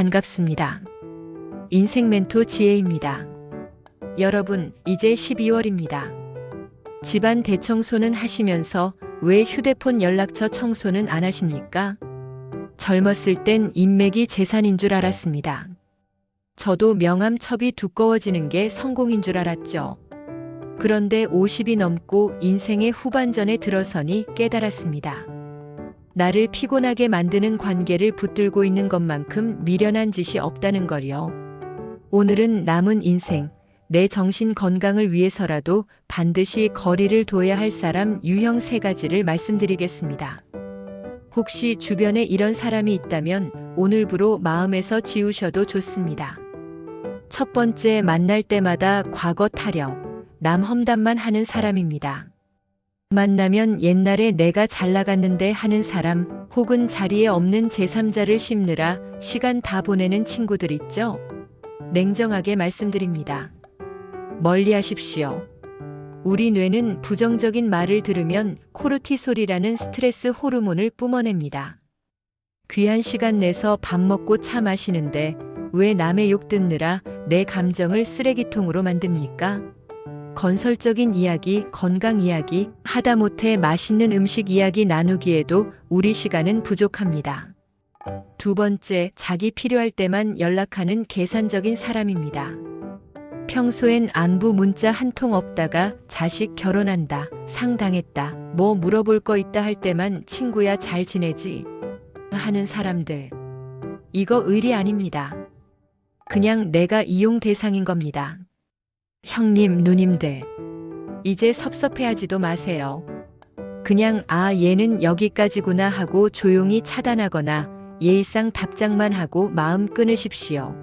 반갑습니다. 인생 멘토 지혜입니다. 여러분, 이제 12월입니다. 집안 대청소는 하시면서 왜 휴대폰 연락처 청소는 안 하십니까? 젊었을 땐 인맥이 재산인 줄 알았습니다. 저도 명함첩이 두꺼워지는 게 성공인 줄 알았죠. 그런데 50이 넘고 인생의 후반전에 들어서니 깨달았습니다. 나를 피곤하게 만드는 관계를 붙들고 있는 것만큼 미련한 짓이 없다는 걸요. 오늘은 남은 인생, 내 정신 건강을 위해서라도 반드시 거리를 둬야 할 사람 유형 세 가지를 말씀드리겠습니다. 혹시 주변에 이런 사람이 있다면 오늘부로 마음에서 지우셔도 좋습니다. 첫 번째 만날 때마다 과거 타령, 남 험담만 하는 사람입니다. 만나면 옛날에 내가 잘 나갔는데 하는 사람 혹은 자리에 없는 제3자를 씹느라 시간 다 보내는 친구들 있죠? 냉정하게 말씀드립니다. 멀리 하십시오. 우리 뇌는 부정적인 말을 들으면 코르티솔이라는 스트레스 호르몬을 뿜어냅니다. 귀한 시간 내서 밥 먹고 차 마시는데 왜 남의 욕 듣느라 내 감정을 쓰레기통으로 만듭니까? 건설적인 이야기, 건강 이야기, 하다못해 맛있는 음식 이야기 나누기에도 우리 시간은 부족합니다. 두 번째, 자기 필요할 때만 연락하는 계산적인 사람입니다. 평소엔 안부 문자 한 통 없다가 자식 결혼한다, 상당했다, 뭐 물어볼 거 있다 할 때만 친구야 잘 지내지? 하는 사람들. 이거 의리 아닙니다. 그냥 내가 이용 대상인 겁니다. 형님, 누님들. 이제 섭섭해하지도 마세요. 그냥 아, 얘는 여기까지구나 하고 조용히 차단하거나 예의상 답장만 하고 마음 끊으십시오.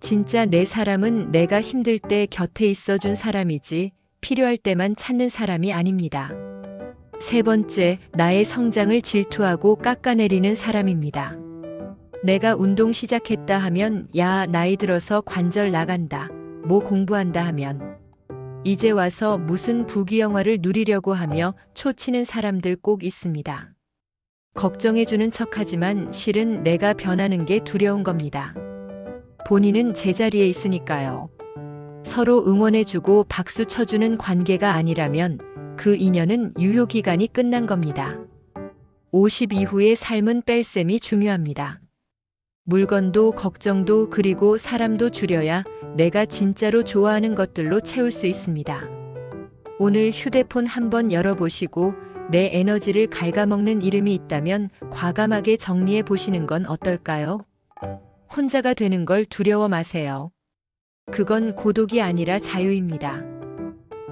진짜 내 사람은 내가 힘들 때 곁에 있어준 사람이지 필요할 때만 찾는 사람이 아닙니다. 세 번째, 나의 성장을 질투하고 깎아내리는 사람입니다. 내가 운동 시작했다 하면 야, 나이 들어서 관절 나간다. 뭐 공부한다 하면 이제 와서 무슨 부귀영화를 누리려고 하며 초치는 사람들 꼭 있습니다. 걱정해주는 척하지만 실은 내가 변하는 게 두려운 겁니다. 본인은 제자리에 있으니까요. 서로 응원해주고 박수 쳐주는 관계가 아니라면 그 인연은 유효기간이 끝난 겁니다. 50 이후의 삶은 뺄셈이 중요합니다. 물건도 걱정도 그리고 사람도 줄여야 내가 진짜로 좋아하는 것들로 채울 수 있습니다. 오늘 휴대폰 한번 열어보시고 내 에너지를 갉아먹는 이름이 있다면 과감하게 정리해 보시는 건 어떨까요? 혼자가 되는 걸 두려워 마세요. 그건 고독이 아니라 자유입니다.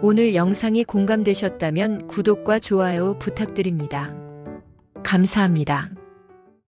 오늘 영상이 공감되셨다면 구독과 좋아요 부탁드립니다. 감사합니다.